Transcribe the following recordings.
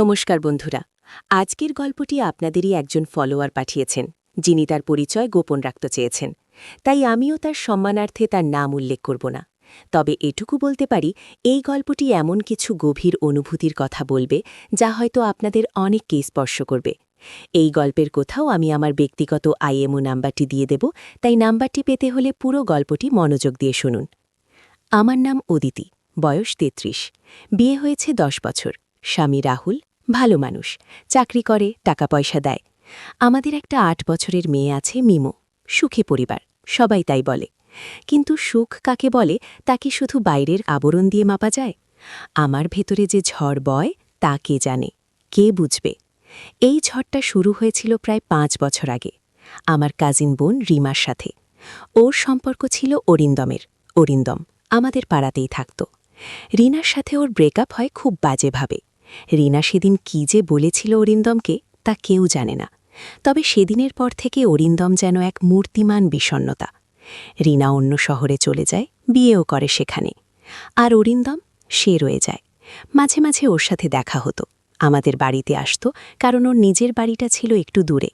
নমস্কার বন্ধুরা। আজকের গল্পটি আপনাদেরই একজন ফলোয়ার পাঠিয়েছেন, যিনি তার পরিচয় গোপন রাখতে চেয়েছেন। তাই আমিও তার সম্মানার্থে তার নাম উল্লেখ করব না। তবে এটুকু বলতে পারি, এই গল্পটি এমন কিছু গভীর অনুভূতির কথা বলবে, যা হয়তো আপনাদের অনেককেই স্পর্শ করবে। এই গল্পের কোথাও আমি আমার ব্যক্তিগত আইএমও নাম্বারটি দিয়ে দেব, তাই নাম্বারটি পেতে হলে পুরো গল্পটি মনোযোগ দিয়ে শুনুন। আমার নাম অদিতি, বয়স তেত্রিশ, বিয়ে হয়েছে দশ বছর। স্বামী রাহুল ভালো মানুষ, চাকরি করে টাকা পয়সা দেয়। আমাদের একটা আট বছরের মেয়ে আছে মিমো, সুখী পরিবার, সবাই তাই বলে। কিন্তু সুখ কাকে বলে, তা কি শুধু বাইরের আবরণ দিয়ে মাপা যায়? আমার ভেতরে যে ঝড় বয়, তা কে জানে? কে বুঝবে? এই ঝড়টা শুরু হয়েছিল প্রায় পাঁচ বছর আগে, আমার কাজিন বোন রিমার সাথে। ওর সম্পর্ক ছিল অরিন্দমের, অরিন্দম আমাদের পাড়াতেই থাকত। রিনার সাথে ওর ব্রেকআপ হয় খুব বাজেভাবে। রিনা সেদিন কি যে বলেছিল অরিন্দমকে তা কেউ জানে না। তবে সেদিনের পর থেকে অরিন্দম যেন এক মূর্তিমান বিষণ্নতা রিনা অন্য শহরে চলে যায়, বিয়েও করে সেখানে। আর অরিন্দম সে রয়ে যায়। মাঝে মাঝে ওর সাথে দেখা হতো। আমাদের বাড়িতে আসতো, কারণ ওর নিজের বাড়িটা ছিল একটু দূরে।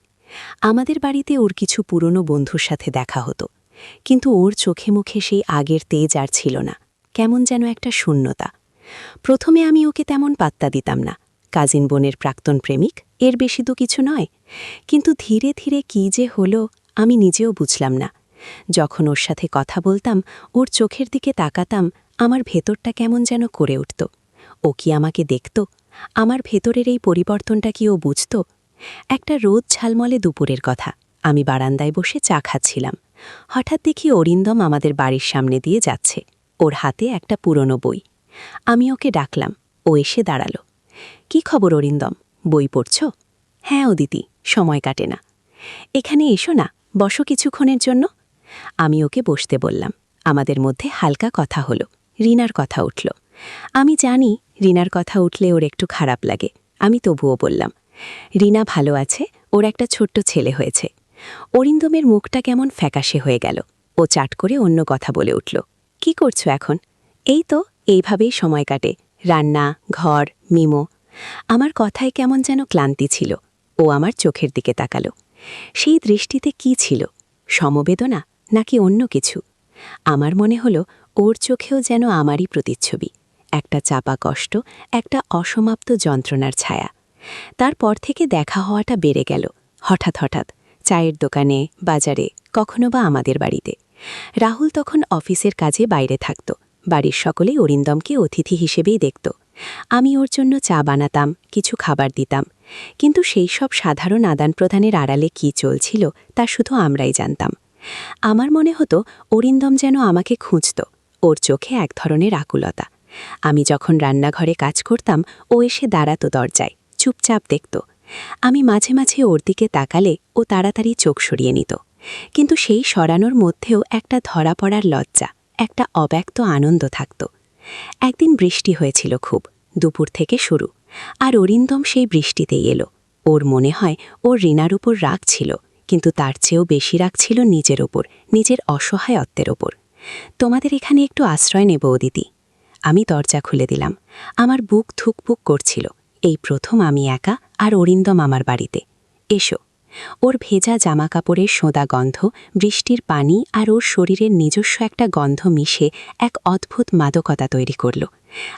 আমাদের বাড়িতে ওর কিছু পুরনো বন্ধুর সাথে দেখা হতো। কিন্তু ওর চোখে মুখে সেই আগের তেজ আর ছিল না। কেমন যেন একটা শূন্যতা। প্রথমে আমি ওকে তেমন পাত্তা দিতাম না। কাজিন বোনের প্রাক্তন প্রেমিক, এর বেশি তো কিছু নয়। কিন্তু ধীরে ধীরে কি যে হলো, আমি নিজেও বুঝলাম না। যখন ওর সাথে কথা বলতাম, ওর চোখের দিকে তাকাতাম, আমার ভেতরটা কেমন যেন করে উঠত। ও কি আমাকে দেখত? আমার ভেতরের এই পরিবর্তনটা কি ও বুঝত? একটা রোদ ঝালমলে দুপুরের কথা। আমি বারান্দায় বসে চা খাচ্ছিলাম। হঠাৎ দেখি অরিন্দম আমাদের বাড়ির সামনে দিয়ে যাচ্ছে। ওর হাতে একটা পুরনো বই। আমি ওকে ডাকলাম, ও এসে দাঁড়াল। কি খবর অরিন্দম? বই পড়ছ? হ্যাঁ অদিতি, সময় কাটে না। এখানে এসো না, বসো কিছুক্ষণের জন্য। আমি ওকে বসতে বললাম। আমাদের মধ্যে হালকা কথা হলো। রিনার কথা উঠল। আমি জানি রিনার কথা উঠলে ওর একটু খারাপ লাগে। আমি তবুও বললাম। রিনা ভালো আছে, ওর একটা ছোট্ট ছেলে হয়েছে। অরিন্দমের মুখটা কেমন ফ্যাকাশে হয়ে গেল। ও চাট করে অন্য কথা বলে উঠল। কি করছ এখন? এই তো এইভাবেই সময় কাটে। রান্না, ঘর, মিমো। আমার কথায় কেমন যেন ক্লান্তি ছিল। ও আমার চোখের দিকে তাকালো। সেই দৃষ্টিতে কি ছিল? সমবেদনা নাকি অন্য কিছু? আমার মনে হলো, ওর চোখেও যেন আমারই প্রতিচ্ছবি। একটা চাপা কষ্ট, একটা অসমাপ্ত যন্ত্রণার ছায়া। তারপর থেকে দেখা হওয়াটা বেড়ে গেল। হঠাৎ হঠাৎ চায়ের দোকানে, বাজারে, কখনো বা আমাদের বাড়িতে। রাহুল তখন অফিসের কাজে বাইরে থাকত। বাড়ির সকলেই অরিন্দমকে অতিথি হিসেবেই দেখত। আমি ওর জন্য চা বানাতাম, কিছু খাবার দিতাম। কিন্তু সেই সব সাধারণ আদান প্রদানের আড়ালে কি চলছিল, তা শুধু আমরাই জানতাম। আমার মনে হতো, অরিন্দম যেন আমাকে খুঁজত, ওর চোখে এক ধরনের আকুলতা। আমি যখন রান্নাঘরে কাজ করতাম, ও এসে দাঁড়াতো দরজায়, চুপচাপ দেখত। আমি মাঝে মাঝে ওর দিকে তাকালে ও তাড়াতাড়ি চোখ সরিয়ে নিত। কিন্তু সেই সরানোর মধ্যেও একটা ধরা পড়ার লজ্জা। একটা অব্যক্ত আনন্দ থাকত। একদিন বৃষ্টি হয়েছিল খুব, দুপুর থেকে শুরু, আর অরিন্দম সেই বৃষ্টিতেই এলো। ওর মনে হয় ওর রিনার উপর রাগ ছিল, কিন্তু তার চেয়েও বেশি রাগ ছিল নিজের ওপর নিজের অসহায়ত্বের ওপর তোমাদের এখানে একটু আশ্রয় নেব অদিতি। আমি দরজা খুলে দিলাম। আমার বুক থুকপুক করছিল। এই প্রথম আমি একা আর অরিন্দম আমার বাড়িতে। এসো। ওর ভেজা জামা কাপড়ের সোঁদা গন্ধ, বৃষ্টির পানি আর ওর শরীরের নিজস্ব একটা গন্ধ মিশে এক অদ্ভুত মাদকতা তৈরি করল।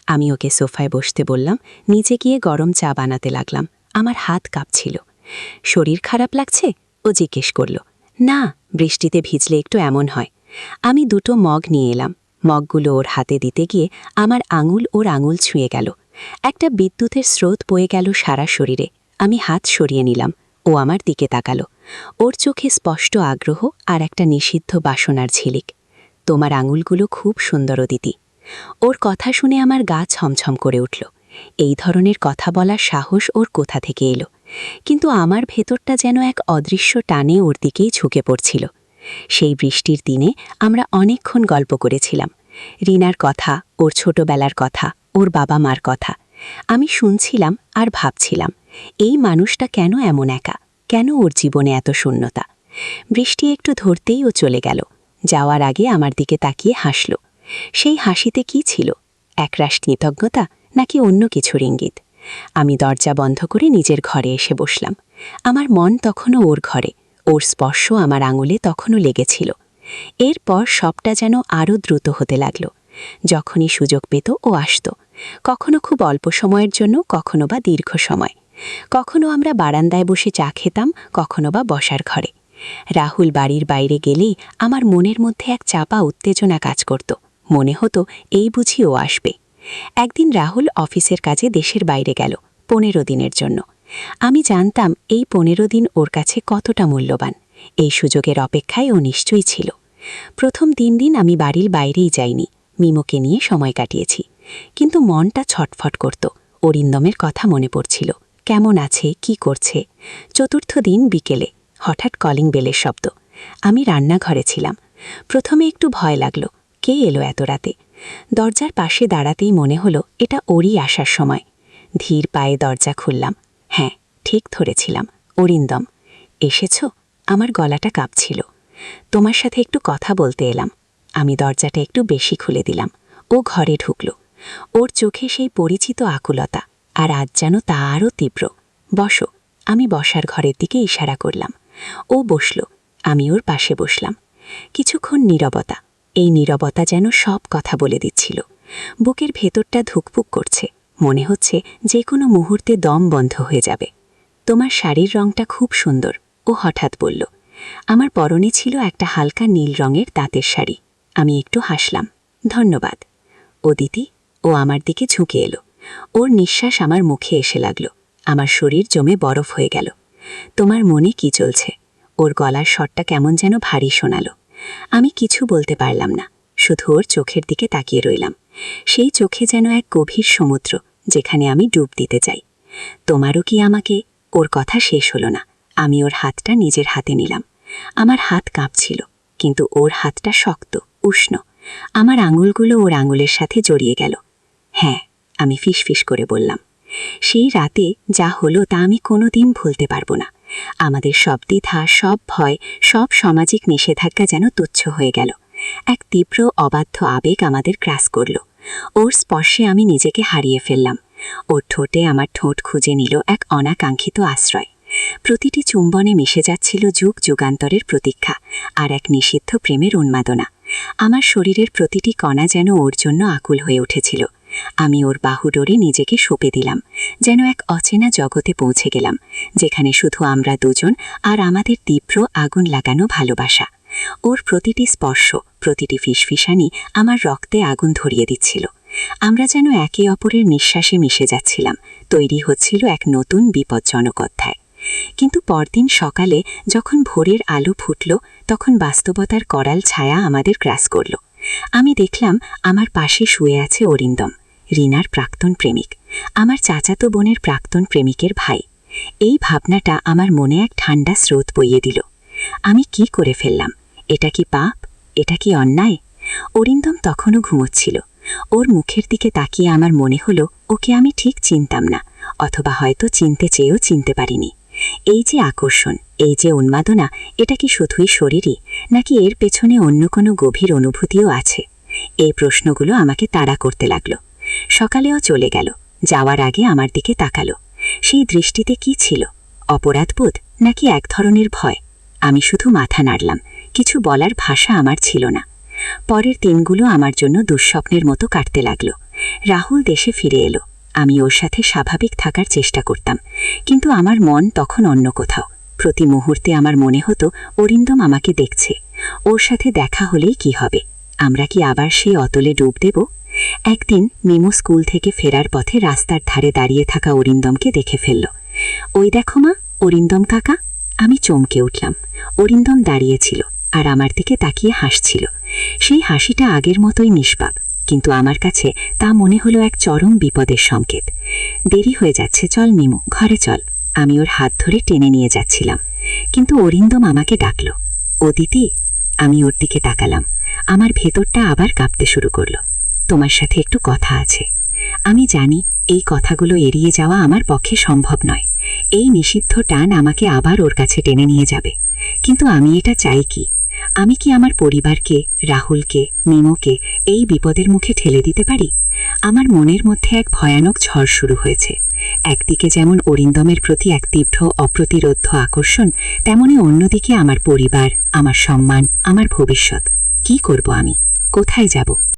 আমি ওকে সোফায় বসতে বললাম, নিচে গিয়ে গরম চা বানাতে লাগলাম। আমার হাত কাঁপছিল। শরীর খারাপ লাগছে? ও জিজ্ঞেস করল, না, বৃষ্টিতে ভিজলে একটু এমন হয়। আমি দুটো মগ নিয়ে এলাম। মগগুলো ওর হাতে দিতে গিয়ে আমার আঙুল ওর আঙুল ছুঁয়ে গেল। একটা বিদ্যুতের স্রোত বয়ে গেল সারা শরীরে। আমি হাত সরিয়ে নিলাম। ও আমার দিকে তাকালো। ওর চোখে স্পষ্ট আগ্রহ আর একটা নিষিদ্ধ বাসনার ঝিলিক। তোমার আঙুলগুলো খুব সুন্দর অদিতি। ওর কথা শুনে আমার গা ছমছম করে উঠল। এই ধরনের কথা বলার সাহস ওর কোথা থেকে এলো? কিন্তু আমার ভেতরটা যেন এক অদৃশ্য টানে ওর দিকেই ঝুঁকে পড়ছিল। সেই বৃষ্টির দিনে আমরা অনেকক্ষণ গল্প করেছিলাম। রিনার কথা, ওর ছোটবেলার কথা, ওর বাবা মার কথা। আমি শুনছিলাম আর ভাবছিলাম। এই মানুষটা কেন এমন একা? কেন ওর জীবনে এত শূন্যতা? বৃষ্টি একটু ধরতেই ও চলে গেল। যাওয়ার আগে আমার দিকে তাকিয়ে হাসল। সেই হাসিতে কি ছিল? একরাশ কৃতজ্ঞতা নাকি অন্য কিছুর ইঙ্গিত আমি দরজা বন্ধ করে নিজের ঘরে এসে বসলাম। আমার মন তখনও ওর ঘরে। ওর স্পর্শ আমার আঙুলে তখনও লেগেছিল। এরপর সবটা যেন আরও দ্রুত হতে লাগল। যখনই সুযোগ পেত ও আসত। কখনো খুব অল্প সময়ের জন্য, কখনো বা দীর্ঘ সময়। কখনো আমরা বারান্দায় বসে চা খেতাম, কখনো বা বসার ঘরে। রাহুল বাড়ির বাইরে গেলেই আমার মনের মধ্যে এক চাপা উত্তেজনা কাজ করত। মনে হতো এই বুঝি ও আসবে। একদিন রাহুল অফিসের কাজে দেশের বাইরে গেল, পনেরো দিনের জন্য। আমি জানতাম এই পনেরো দিন ওর কাছে কতটা মূল্যবান। এই সুযোগের অপেক্ষায় ও নিশ্চয়ই ছিল। প্রথম তিন দিন আমি বাড়ির বাইরেই যাইনি, মিমোকে নিয়ে সময় কাটিয়েছি। কিন্তু মনটা ছটফট করত অরিন্দমের কথা মনে পড়ছিল। কেমন আছে, কি করছে? চতুর্থ দিন বিকেলে, হঠাৎ কলিং বেলের শব্দ। আমি রান্নাঘরে ছিলাম। প্রথমে একটু ভয় লাগল, কে এলো এত রাতে? দরজার পাশে দাঁড়াতেই মনে হলো, এটা ওরই আসার সময়। ধীর পায়ে দরজা খুললাম। হ্যাঁ ঠিক ধরেছিলাম, অরিন্দম। এসেছ? আমার গলাটা কাঁপছিল। তোমার সাথে একটু কথা বলতে এলাম। আমি দরজাটা একটু বেশি খুলে দিলাম। ও ঘরে ঢুকল। ওর চোখে সেই পরিচিত আকুলতা। আর আজ যেন তা আরও তীব্র। বসো, আমি বসার ঘরের দিকে ইশারা করলাম। ও বসল, আমি ওর পাশে বসলাম। কিছুক্ষণ নীরবতা, এই নীরবতা যেন সব কথা বলে দিচ্ছিল। বুকের ভেতরটা ধুকপুক করছে, মনে হচ্ছে যে কোনো মুহূর্তে দম বন্ধ হয়ে যাবে। তোমার শাড়ির রংটা খুব সুন্দর, ও হঠাৎ বলল। আমার পরনে ছিল একটা হালকা নীল রঙের দাঁতের শাড়ি। আমি একটু হাসলাম, ধন্যবাদ। ও দিদি, ও আমার দিকে ঝুঁকে এলো। ওর নিঃশ্বাস আমার মুখে এসে লাগল। আমার শরীর জমে বরফ হয়ে গেল। তোমার মনে কি চলছে? ওর গলার স্বরটা কেমন যেন ভারী শোনালো। আমি কিছু বলতে পারলাম না। শুধু ওর চোখের দিকে তাকিয়ে রইলাম। সেই চোখে যেন এক গভীর সমুদ্র, যেখানে আমি ডুব দিতে চাই। তোমারও কি আমাকে? ওর কথা শেষ হলো না। আমি ওর হাতটা নিজের হাতে নিলাম। আমার হাত কাঁপছিল, কিন্তু ওর হাতটা শক্ত, উষ্ণ। আমার আঙুলগুলো ওর আঙুলের সাথে জড়িয়ে গেল। হ্যাঁ আমি ফিসফিস করে বললাম, সেই রাতে যা হলো তা আমি কোনো দিন ভুলতে পারব না। আমাদের সব দ্বিধা, সব ভয়, সব সামাজিক নিষেধাজ্ঞা যেন তুচ্ছ হয়ে গেল। এক তীব্র অবাধ্য আবেগ আমাদের ক্রাস করল। ওর স্পর্শে আমি নিজেকে হারিয়ে ফেললাম। ওর ঠোঁটে আমার ঠোঁট খুঁজে নিল এক অনাকাঙ্ক্ষিত আশ্রয়। প্রতিটি চুম্বনে মিশে যাচ্ছিল যুগ যুগান্তরের প্রতীক্ষা আর এক নিষিদ্ধ প্রেমের উন্মাদনা। আমার শরীরের প্রতিটি কণা যেন ওর জন্য আকুল হয়ে উঠেছিল। আমি ওর বাহু ডোরে নিজেকে সঁপে দিলাম, যেন এক অচেনা জগতে পৌঁছে গেলাম, যেখানে শুধু আমরা দুজন আর আমাদের তীব্র আগুন লাগানো ভালোবাসা। ওর প্রতিটি স্পর্শ, প্রতিটি ফিসফিসানি আমার রক্তে আগুন ধরিয়ে দিচ্ছিল। আমরা যেন একে অপরের নিঃশ্বাসে মিশে যাচ্ছিলাম, তৈরি হচ্ছিল এক নতুন বিপজ্জনক অধ্যায়। কিন্তু পরদিন সকালে যখন ভোরের আলো ফুটল, তখন বাস্তবতার করাল ছায়া আমাদের ক্রাস করল। আমি দেখলাম আমার পাশে শুয়ে আছে অরিন্দম, রিনার প্রাক্তন প্রেমিক, আমার চাচাতো বোনের প্রাক্তন প্রেমিকের ভাই। এই ভাবনাটা আমার মনে এক ঠান্ডা স্রোত বইয়ে দিল। আমি কি করে ফেললাম? এটা কি পাপ? এটা কি অন্যায়? অরিন্দম তখনও ঘুমোচ্ছিল। ওর মুখের দিকে তাকিয়ে আমার মনে হলো, ওকে আমি ঠিক চিনতাম না, অথবা হয়তো চিনতে চেয়েও চিনতে পারিনি। এই যে আকর্ষণ এই যে উন্মাদনা, এটা কি শুধুই শরীরই, নাকি এর পেছনে অন্য কোনো গভীর অনুভূতিও আছে? এই প্রশ্নগুলো আমাকে তাড়া করতে লাগল। সকালেও চলে গেল, যাওয়ার আগে আমার দিকে তাকালো। সেই দৃষ্টিতে কি ছিল? অপরাধবোধ, নাকি এক ধরনের ভয়? আমি শুধু মাথা নাড়লাম, কিছু বলার ভাষা আমার ছিল না। পরের দিনগুলো আমার জন্য দুঃস্বপ্নের মতো কাটতে লাগল। রাহুল দেশে ফিরে এলো। আমি ওর সাথে স্বাভাবিক থাকার চেষ্টা করতাম, কিন্তু আমার মন তখন অন্য কোথাও। প্রতি মুহূর্তে আমার মনে হতো অরিন্দম আমাকে দেখছে। ওর সাথে দেখা হলেই কি হবে? আমরা কি আবার সেই অতলে ডুব দেব? একদিন মিমো স্কুল থেকে ফেরার পথে রাস্তার ধারে দাঁড়িয়ে থাকা অরিন্দমকে দেখে ফেলল। ওই দেখো মা, অরিন্দম কাকা। আমি চমকে উঠলাম। অরিন্দম দাঁড়িয়েছিল আর আমার দিকে তাকিয়ে হাসছিল। সেই হাসিটা আগের মতোই নিষ্পাপ, কিন্তু আমার কাছে তা মনে হলো এক চরম বিপদের সংকেত। দেরি হয়ে যাচ্ছে, চল মিমু, ঘরে চল। আমি ওর হাত ধরে টেনে নিয়ে যাচ্ছিলাম, কিন্তু অরিন্দম আমাকে ডাকল। দিদি আমি ওর দিকে তাকালাম। আমার ভেতরটা আবার কাঁপতে শুরু করল। তোমার সাথে একটু কথা আছে। আমি জানি এই কথাগুলো এড়িয়ে যাওয়া আমার পক্ষে সম্ভব নয়। এই নিষিদ্ধ টান আমাকে আবার ওর কাছে টেনে নিয়ে যাবে। কিন্তু আমি এটা চাই কি? আমি কি আমার পরিবারকে, রাহুলকে, মিমোকে এই বিপদের মুখে ঠেলে দিতে পারি? আমার মনের মধ্যে এক ভয়ানক ঝড় শুরু হয়েছে। একদিকে যেমন অরিন্দমের প্রতি এক তীব্র অপ্রতিরোধ্য আকর্ষণ, তেমনি অন্যদিকে আমার পরিবার, আমার সম্মান, আমার ভবিষ্যৎ। কি করব আমি? কোথায় যাব?